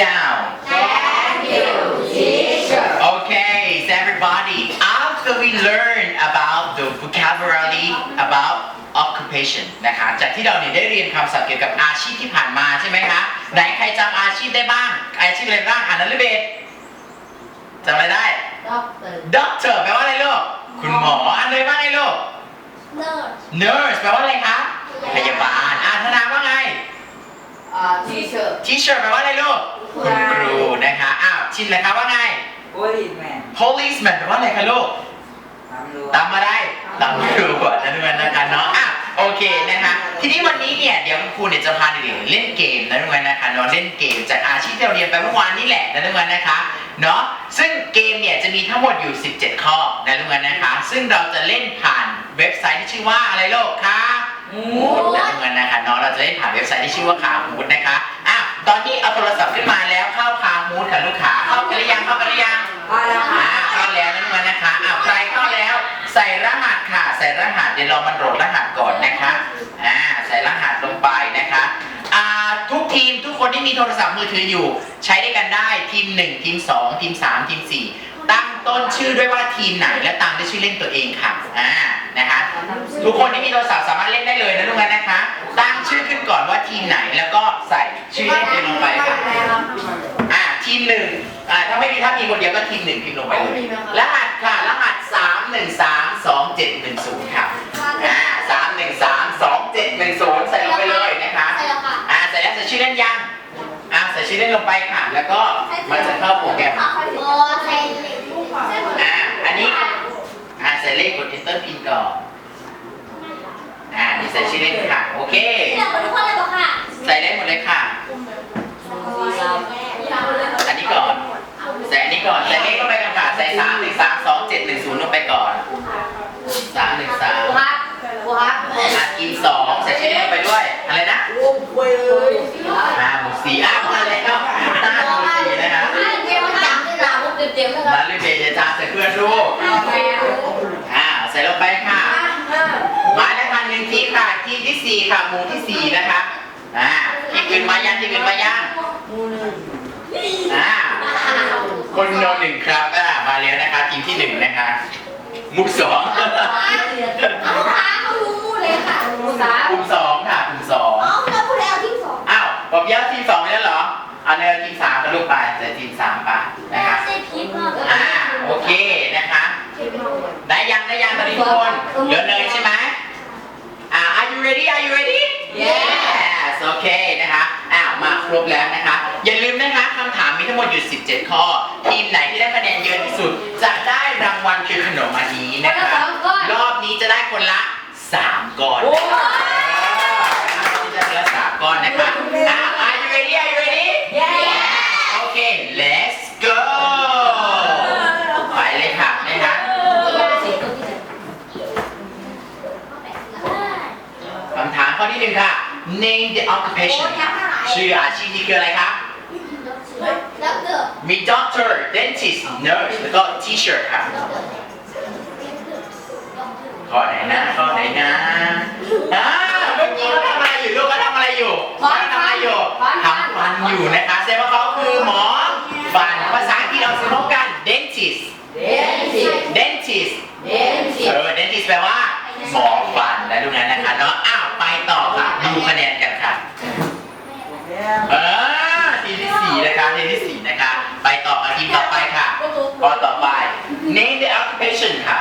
down. Thank you, teacher. Okay, so everybody, after we learn about the vocabulary about occupation นะคะ จากที่เราเนี่ยได้เรียนคำศัพท์เกี่ยวกับอาชีพที่ผ่านมาใช่ไหมคะ ไหนใครจำอาชีพได้บ้าง อาชีพอะไรบ้าง อ่านนั้นหรือเบสจำอะไรได้ Doctor ด็อกเตอร์แปลว่าอะไรลูก คุณหมอ อันเลยบ้าไงลูก Nurse nurse แปลว่าอะไรคะ พยาบาล อ่านธนาว่าไง uh, teacher ทีเชิร์แปลว่าอะไรลูก คุณครูนะคะ อ้าว ชินเลยครับว่าไง โอ้ยแม่ policeman แปลว่าอะไรคะลูก ตำรวจตามมาได้ตามครูก่อนนะทุกคนนะคะเนาะอะโอเคนะคะทีนี้วันนี้เนี่ยเดี๋ยวคุณครูเนี่ยจะพาเด็กๆเล่นเกมนะทุกคนนะคะเนาะเล่นเกมจากอาชีพที่เราเรียนไปเมื่อวานนี่แหละนะทุกคนนะคะเนาะซึ่งเกมเนี่ยจะมีทั้งหมดอยู่ 17 ข้อนะทุกคนนะคะ ซึ่งเราจะเล่นผ่านเว็บไซต์ที่ชื่อว่าอะไรโลกคะหมูมูดนะทุกคนนะคะเนาะเราจะเล่นผ่านเว็บไซต์ที่ชื่อว่าคามูดนะคะอะ ตอนนี้เอาโทรศัพท์ขึ้นมาแล้วเข้าคามูดค่ะลูกค้าเข้ากันหรือยังเข้ากันหรือยังมาแล้วค่ะอ่าเข้าแล้วนั่นมานะคะอ้าวใครเข้าแล้ว ใส่รหัสค่ะ ใส่รหัสเดี๋ยวเรามันโหลดรหัสก่อนนะคะอ่าใส่รหัสลงไปนะคะอ่าทุกทีมทุกคนที่มีโทรศัพท์มือถืออยู่ ใช้ได้กันได้ทีม1ทีม2ทีม3ทีม4 ตั้งต้นชื่อด้วยว่าทีมไหนและตามด้วยชื่อเล่นตัวเองค่ะอ่านะคะ ทุกคนที่มีโทรศัพท์สามารถเล่นได้เลยนะทุกคนนะคะ ตั้งชื่อขึ้นก่อนว่าทีมไหนแล้วก็ใส่ชื่อเล่นตัวเองลงไปค่ะอ่าทีมหนึ่งอ่าถ้าไม่มีถ้ามีคนเดียวก็ทีมหนึ่งพิมพ์ลงไปเลยรหัสค่ะรหัสสามหนึ่งสามสองเจ็ดหนึ่งศูนย์ค่ะอ่าสามหนึ่งสามสองเจ็ดหนึ่งศูนย์ใส่ลงไปเลยนะคะใช่แล้วค่ะอ่าใส่แล้วใส่ชื่อเล่นยังอ่าใส่ชื่อเล่นลงไปค่ะ แล้วก็มันจะเข้าโปรแกรม โอ้ใช่เลย อ่าอันนี้อ่าใส่เลขกด enter พินก่อน อ่านี่ใส่ชื่อเล่นค่ะ โอเค เดี๋ยวคนทุกคนเลยบอกค่ะใส่ได้หมดเลยค่ะ อันนี้ก่อน ใส่อันนี้ก่อน ใส่เลขเข้าไปกันค่ะ ใส่สามหนึ่งสามสองเจ็ดหนึ่งศูนย์ลงไปก่อนสามหนึ่งสามวัดวัดอะกินสองใส่ชื่อเลขลงไปด้วย อะไรนะโอ้ยเลยห้าหมู่สี่อ้าวมาแล้วห้าหมู่สี่นะคะ เดี๋ยวมันจับได้แล้วมัน เต็มๆเลยมาเลยเบย์จะจามใส่เพื่อนลูกอ่าใส่ลงไปค่ะมาแล้วค่ะหนึ่งทีค่ะทีที่สี่ค่ะหมูที่สี่นะคะอ่าทีมอื่นมายังทีมอื่นมายังหมูหนึ่งอ่าคนโนหนึ่งครับอ่ามาแล้วนะคะทีมที่หนึ่งนะคะหมูสองเอาขาเขารู้เลยค่ะภาษากลุ่มสองค่ะกลุ่มสองอ๋อแล้วผู้ใดเอาที่สองอ้าวบอกย้ำทีมสองไปแล้วเหรอเอาเนื้ทีมสามกันลูกไปแต่ทีมสามไปนะคะ ใช่พีทมาก อ่า โอเคนะคะ ได้ยังได้ยังตอนนี้ ทุกคนเหลือเนยใช่ไหมอ่า are you ready are you ready yes โอเคนะคะอ้าวมาครบแล้วนะคะ อย่าลืมนะคะคำถามมีทั้งหมดอยู่ 17 ข้อ ทีมไหนที่ได้คะแนนเยอะที่สุด จะได้รางวัลคือขนมอันนี้นะคะ รอบนี้จะได้คนละ 3ก้อนโอ้ยที่จะคนละสามก้อนนะคะอะ are you ready are you ready Yes okay let's go ไปเลยค่ะนะคะคำถามข้อที่หนึ่งค่ะ name the occupation ชื่ออาชีพนี้คืออะไรคะแล้วเกิดมี doctor dentist nurse แล้วก็ teacher ค่ะข้อไหนนะข้อไหนนะอ่าเมื่อกี้เขาทำอะไรอยู่ลูกเขาทำอะไรอยู่เขาทำอะไรอยู่ทำฟันอยู่นะคะแสดงว่าเขาคือหมอฟันภาษาอังกฤษเราสิพบกัน dentist เดนสิ dentist เดนสิเออ dentist แปลว่า หมอฟันนะทุกนั้นนะคะเนาะอ้าวไปต่อค่ะดูคะแนนกันค่ะ เออทีมที่สี่นะคะทีมที่สี่นะคะ ไปต่อกับทีมต่อไปค่ะข้อต่อไป name the occupation ค่ะ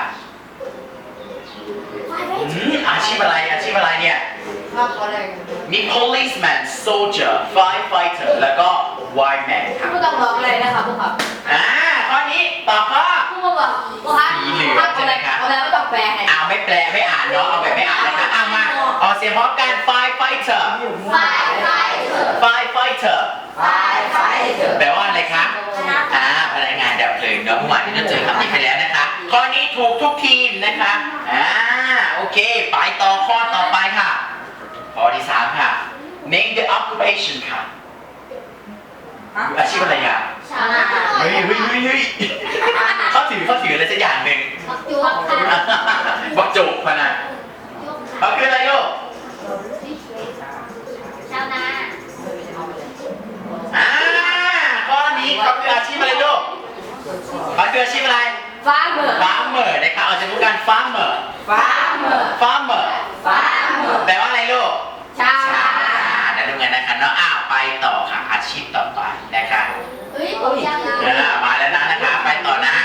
อืมอาชีพอะไรอาชีพอะไรเนี่ยภาพอะไรมี policeman soldier firefighter แล้วก็ wireman ค่ะไม่ต้องร้องเลยนะคะพวกครับอ่าข้อนี้ตอบข้อพวกบอกว่าอะไรอะไรไม่ต้อ แปลไม่อ่านเนาะเอาแบบไม่อ่านนะคะอ้าวมาออกเสียงพร้อมกัน firefighter ไฟไฟเถอะ firefighter ไฟไฟเถอะแปลว่าอะไรคะอ่าพนักงานดับเพลิงเนาะเมื่อวานที่เราเจอคำนี้ไปแล้วนะคะข้อนี้ถูกทุกทีมนะคะอ่าโอเค ไปต่อข้อต่อไปค่ะ ข้อที่สามค่ะ name the occupation ค่ะอาชีพอะไรอะชาวนาเฮ้ยเฮ้ยเฮ้ยเฮ้ยเขาถือเขาถืออะไรสักอย่างหนึ่งบักจุกค่ะบักจุกพะนะ เขาคืออะไรลูกชาวนาอ่าข้อนี้เขาคืออาชีพอะไรลูกเขาคืออาชีพอะไรฟ้าเบิร์ฟาร์มเม farmer นะคะเอาจากพวกการ farmer ฟาร์มเมอร์ farmer ฟาร์มเมอร์แปลว่าอะไรลูก ชาวชานานั่นเองนะคะเนาะอ้าวไปต่อค่ะอาชีพต่อไปนะคะเฮ้ยผมยังเออมาแล้วนะนะคะไปต่อนะ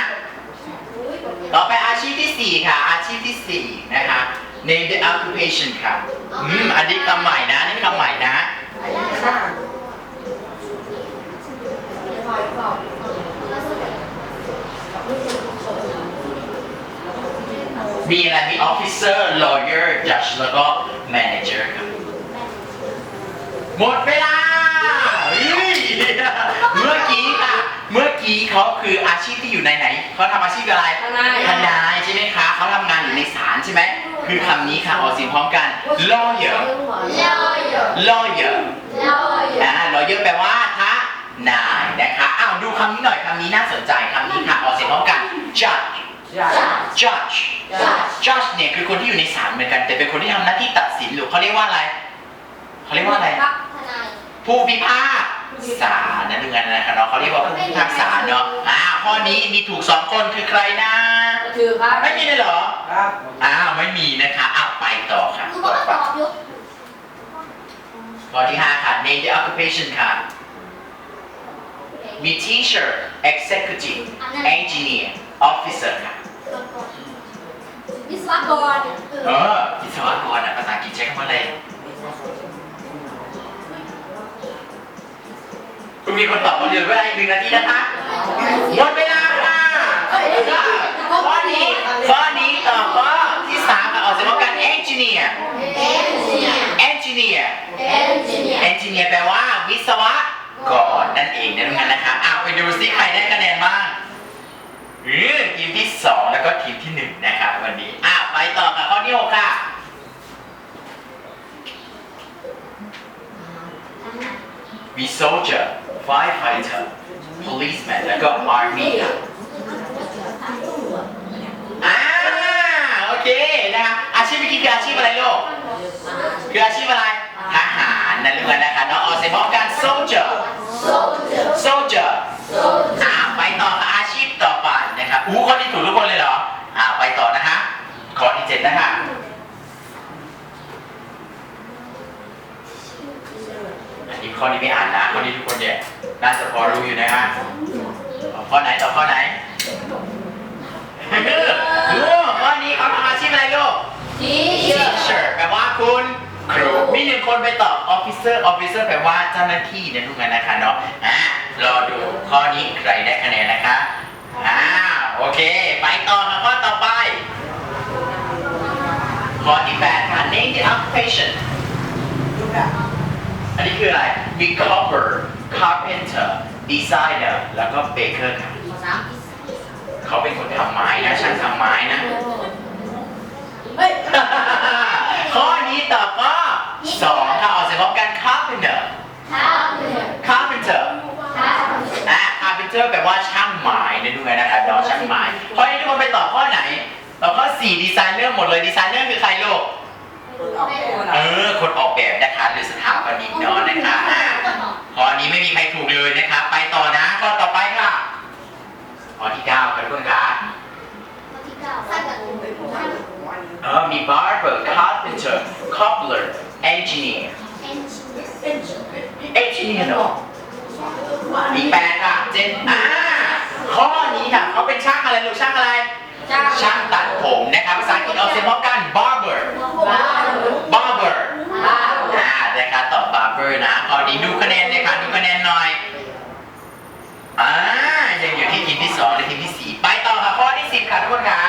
ต่อไปอาชีพที่4ค่ะ อาชีพที่4นะคะ name the occupation ค่ะอืมอันนี้คำใหม่นะอันนี่คำใหม่นะมีอะไรมี officer lawyer judge แล้วก็ manager ครับหมดเวลาเฮ้ยเมื่อกี้ค่ะ เมื่อกี้เขาคืออาชีพที่อยู่ในไหน เขาทำอาชีพอะไรทนายทนายใช่ไหมคะ เขาทำงานอยู่ในศาลใช่ไหม คือคำนี้ค่ะออกเสียงพร้อมกัน lawyer ลอยอยู่ lawyer ลอยอยู่อ่า lawyer แปลว่าทนายนะคะอ้าวดูคำนี้หน่อยคำนี้น่าสนใจคำนี้ค่ะออกเสียงพร้อมกัน judge จัด judge จัด judge เนี่ยคือคนที่อยู่ในศาลเหมือนกัน แต่เป็นคนที่ทำหน้าที่ตัดสินหรือเขาเรียกว่าอะไรเขาเรียกว่าอะไรครับทนายผู้พิพากษานั่นเองนะครับเนาะเขาเรียกว่าผู้พิพากษาเนาะอ่าข้อนี้มีถูกสองคนคือใครนะถื ครับอ้าวไม่มีนะคะอ้าวไปต่อค่ะคือต่ว่าอตอบยุคข้อที่ห้าค่ะ name the occupation ค่ะ มี teacher executive engineer officer ค่ะ วิศวกรเออวิศวกรอะภาษาอังกฤษใช้คำว่าอะไรคุณมีคนตอบคนเดียวเวลาอีกหนึ่งนาทีนะคะหมดเวลาค่ะข้อนี้ข้อนี้ตอบ ข้อที่สามค่ะออกเสียงว่าการ engineer เอนจิเนียร์ engineer เอนจิเนียร์ engineer แปลว่าวิศวกรนั่นเองนั่นเองนะคะอ้าวไปดูซิใครได้คะแนนบ้างเออทีมที่สองแล้วก็ทีมที่หนึ่งนะครับวันนี้อ้าวไปต่อค่ะข้อที่หกค่ะมี soldier firefighter policeman แล้วก็ army ค่ะ อ่าโอเคนะคะอาชีพเมื่อกี้ คืออาชีพอะไรลูกคืออาชีพอะไรทหารนั่นเองนะคะเนาะออกเสียงพร้อมกัน soldier โซเจอร์ soldier โซเจอ อ่า ร์ ไปต่อกับอาชีพต่อไปนะครับอู้ข้อนี้ถูกทุกคนเลยเหรออ่าไปต่อนะคะข้อที่เจ็ดนะคะอันนี้ข้อนี้ไม่อ่านนะข้อนี้ทุกคนเนี่ยน่าจะพอรู้อยู่นะคะต่อข้อไหนต่อข้อไหน ลูกข้อนี้เขาทำอาชีพอะไรลูก ทีเชอร์ teacher แปลว่าคุณครูมี หนึ่งคนไปตอบ officer officer แปลว่าเจ้าหน้าที่เนี่ยทุกคนนะคะเนาะอ่ารอดูข้อนี้ใครได้คะแนนนะคะอ่าโอเค ไปต่อค่ะข้อต่อไปข้อที่แปดค่ะ name the occupation อันนี้คืออะไร มี copper carpenter designer แล้วก็ baker ค่ะเขาเป็นคนทำไม้นะช่างทำไม้นะ เฮ้ย ข้อนี้ตอบก็สองค่ะออกเสียงพร้อมกัน carpenter ท้าเรือ carpenter ท้า อะ carpenter แปลว่าช่างไม้นะดูไงนะครับน้องช่างไม้ข้อนี้ทุกคนไปตอบข้อไหนตอบข้อ4 designer หมดเลย designer คือใครลูก เออ คนออกแบบนะคะหรือสถาปนิกเนาะนะคะอะข้อนี้ไม่มีใครถูกเลยนะคะ ไปต่อนะข้อต่อไปค่ะ ข้อที่9ครับทุกคนคะ ข้อที่เก้าสั้นกับคุณเป็นผู้ท่าน เออมี barber carpenter cobbler engineer เอนจิเนียร์ engineer เนาะมีแปดค่ะเจนอ่าข้อนี้ค่ะเขาเป็น ช่างอะไร ช่างตัดผมนะครับภาษาอังกฤษออกเสียงพร้อมกัน barber บ้า barber บ้า อ่านะคะตอบ barber นะข้อนี้ดูคะแนนเลยค่ะดูคะแนนหน่อยอ่ายังอยู่ที่ทีมที่สองและทีมที่สี่ไปต่อค่ะข้อที่สิบค่ะทุกคนค่ะ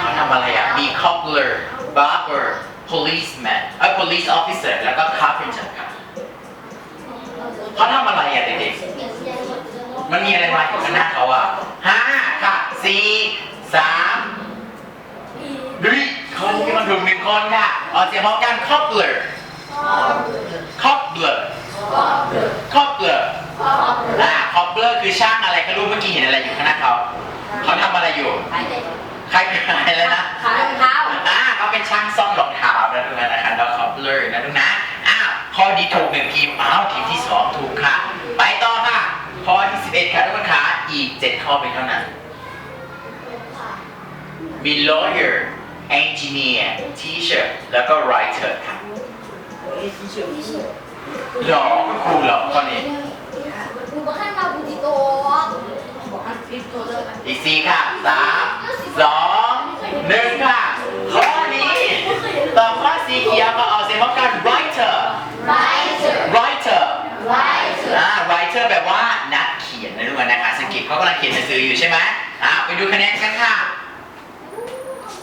เขาทำอะไรอะมี cobbler barber policeman เอ้ย police officer แล้วก็ carpenter ค่ะเขาทำอะไรอะเด็ก ๆมันมีอะไรมาอยู่ข้างหน้าเขาอะห้าค่ะสี่สามดูดิคนที่มันถูกหนึ่งคนค่ะออกเสียงพร้อมกัน cobbler cobbler cobbler อ่า cobbler คือช่างอะไรคะลูกเมื่อกี้เห็นอะไรอยู่ข้างหน้าเขาเขาทำอะไรอยู่ใครเป็นอะไรนะขายรองเท้าอ่าเขาเป็นช่างซ่อมรองเท้านะทุกท่านนะครับแล้ว cobbler นะทุกนะอ้าวข้อนี้ถูกหนึ่งทีมอ้าวทีมที่สองถูกค่ะไปต่อค่ะ ข้อที่ 11ค่ะทุกคนคะอีก 7 ข้อเป็นเท่านั้น มี lawyer engineer teacher แล้วก็ writer ค่ะหรอคุณครูเหรอข้อนี้หนูบอกให้มาบุติโตบอกให้ฟิปตัวเลยอีกสี่ค่ะ เกตเขากำลังเขียนหนังสืออยู่ใช่ไหมอ่าไปดูคะแนนกันค่ะ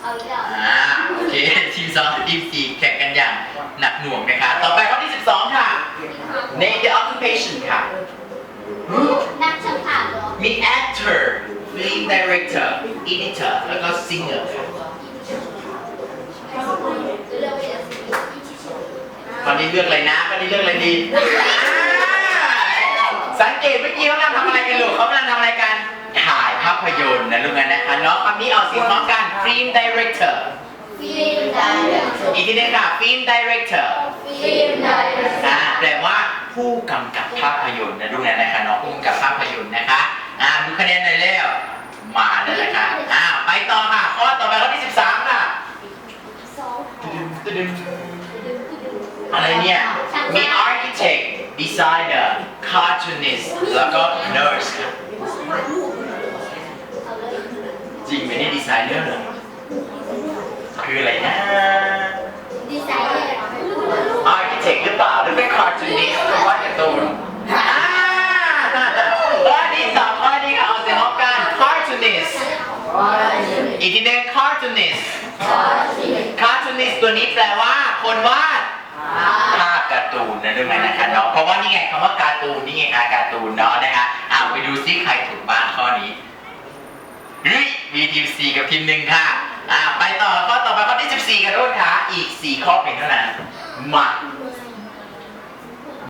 เอาอีกแล้วอ่าโอเคทีมสองทีมสี่แข่งกันอย่างหนักหน่วงนะคะต่อไปข้อที่ 12 ค่ะ name the occupation ค่ะ นักช่างภาพเหรอมี actor film director editor แล้วก็ singer ค่ะเรื่องอะไรตอนนี้เลือกอะไรนะตอนนี้เลือกอะไรดีอ่า สังเกตเมื่อกี้เขากำลังทำอะไรกันลูกเขากำลังทำอะไรกันถ่ายภาพยนตร์นะลูกนะนะคะเนาะคำนี้เอาเสียงพร้อมกัน film director ฟิล์มไดเรคเตอร์อีกทีหนึงค่ะ film director ฟิล์มไดเรคเตออ่าร์แปลว่าผู้กำกับภาพยนตร์นะลูกนะนะคะเนาะผู้กำกับภาพยนตร์นะคะอ่าดูคะแนนหน่อยเร็วมาแล้วนะคะอ่าไปต่อค่ะข้อต่อไปข้อที่13ค่ะสองตึดึงอะไรเนี่ยมี architect designer cartoonist แล้วก็ nurse ค่ะเอาเลยจริงไหมเนี่ยดีไซเนอร์เหรอคืออะไรนะ ดีไซเนอร์ architect หรือเปล่าหรือเป็น cartoonist หรือว่าการ์ตูนอ่าข้อที่สองข้อนี้ค่ะเอาเสียงพร้อมกัน cartoonist อีกทีหนึง cartoonist cartoonist ตัวนี้แปลว่าคนวาดภาพ การ์ตูนนะด้วยไหมนะคะเนาะเพราะว่านี่ไงคำว่าการ์ตูนนี่ไงคะการ์ตูนเนาะนะคะอ่าไปดูซิใครถูกบ้างข้อนี้เฮ้ยมีทีม C กับทีมหนึ่งค่ะอ่าไปต่อข้อต่อไปข้อที่14กันด้วยค่ะอีก4ข้อเพียงเท่านั้นมา